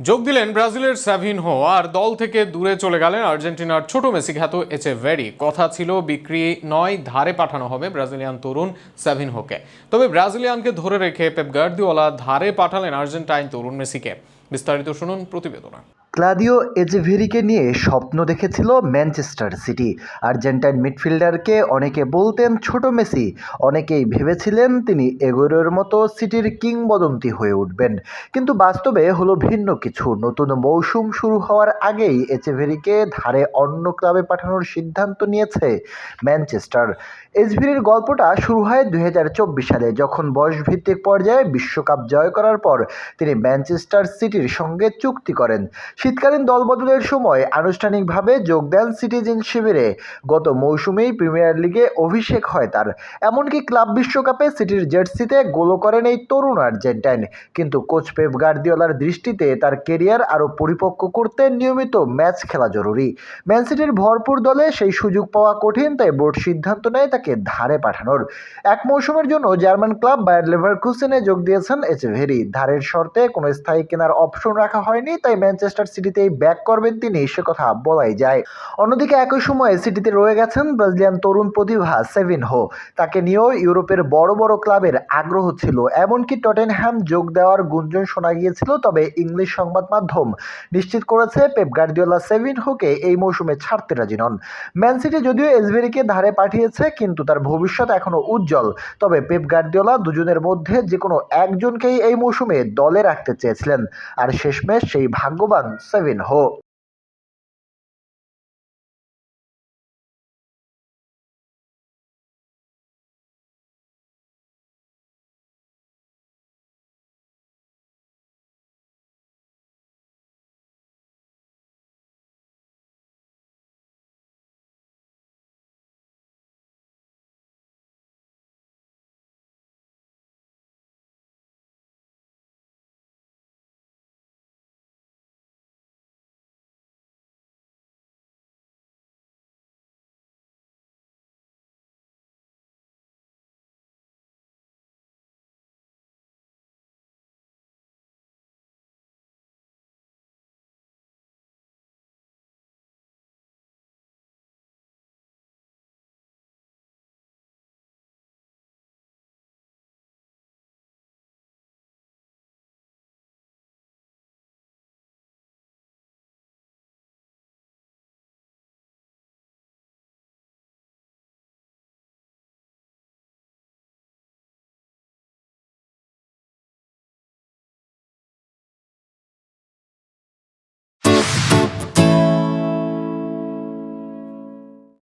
যোগ দিলেন ব্রাজিলের স্যাভিনহো আর দল থেকে দূরে চলে গেলেন আর্জেন্টিনার ছোট মেসি খ্যাত এচে ভেরি কথা ছিল বিক্রি নয়, ধারে পাঠানো হবে ব্রাজিলিয়ান তরুণ স্যাভিন হোকে। তবে ব্রাজিলিয়ানকে ধরে রেখে পেপ গার্দিওয়ালা ধারে পাঠালেন আর্জেন্টাইন তরুণ মেসিকে। বিস্তারিত শুনুন প্রতিবেদনা। ক্লাদিও এজেভেরিকে নিয়ে স্বপ্ন দেখেছিল ম্যানচেস্টার সিটি। আর্জেন্টাইন মিডফিল্ডারকে অনেকে বলতেন ছোট মেসি, অনেকেই ভেবেছিলেন তিনি এগোরের মতো সিটির কিংবদন্তি হয়ে উঠবেন। কিন্তু বাস্তবে হলো ভিন্ন কিছু। নতুন মৌসুম শুরু হওয়ার আগেই এচেভেরিকে ধারে অন্য ক্লাবে পাঠানোর সিদ্ধান্ত নিয়েছে ম্যানচেস্টার। এজভিরির গল্পটা শুরু হয় দুই হাজার চব্বিশ সালে, যখন বয়সভিত্তিক পর্যায়ে বিশ্বকাপ জয় করার পর তিনি ম্যানচেস্টার সিটির সঙ্গে চুক্তি করেন। শীতকালীন দলবদলের সময় আনুষ্ঠানিকভাবে যোগ দেন সিটিজেন শিবিরে। গত মৌসুমেই প্রিমিয়ার লিগে অভিষেক হয় তার। এমনকি ক্লাব বিশ্বকাপে সিটির জার্সিতে গোলও করেন এই তরুণ আর্জেন্টাইন। কিন্তু কোচ পেপ গার্দিওলার দৃষ্টিতে তার কেরিয়ার আরও পরিপক্ক করতে নিয়মিত ম্যাচ খেলা জরুরি। ম্যান সিটির ভরপুর দলে সেই সুযোগ পাওয়া কঠিন, তাই বোর্ড সিদ্ধান্ত নেয় তাকে ধারে পাঠানোর। এক মৌসুমের জন্য জার্মান ক্লাব বায়ার লেভারকুসেনে যোগ দিয়েছেন এচেভেরি। ধারের শর্তে কোনো স্থায়ী কেনার অপশন রাখা হয়নি, তাই ম্যানচেস্টার সিটিতেই ব্যাক করবেন তিনি, সে কথা বলাই যায়। অন্যদিকে একই সময়ে সিটিতে রয়ে গেছেন ব্রাজিলিয়ান তরুণ প্রতিভা সেভিন হো তাকে নিয়েও ইউরোপের বড় বড় ক্লাবের আগ্রহ ছিল। এমনকি টটেনহ্যাম যোগ দেওয়ার গুঞ্জন শোনা গিয়েছিল, তবে ইংলিশ সংবাদ মাধ্যম নিশ্চিত করেছে, পেপ গার্দিওলা সেভিন হোকে এই মৌসুমে ছাড়তে রাজি নন। ম্যান সিটি যদিও এসভেরিকে ধারে পাঠিয়েছে, কিন্তু তার ভবিষ্যৎ এখনও উজ্জ্বল। তবে পেপ গার্দিওলা দুজনের মধ্যে যে কোনো একজনকেই এই মৌসুমে দলে রাখতে চেয়েছিলেন। আর শেষমেশ সেই ভাগ্যবান সেভিন হো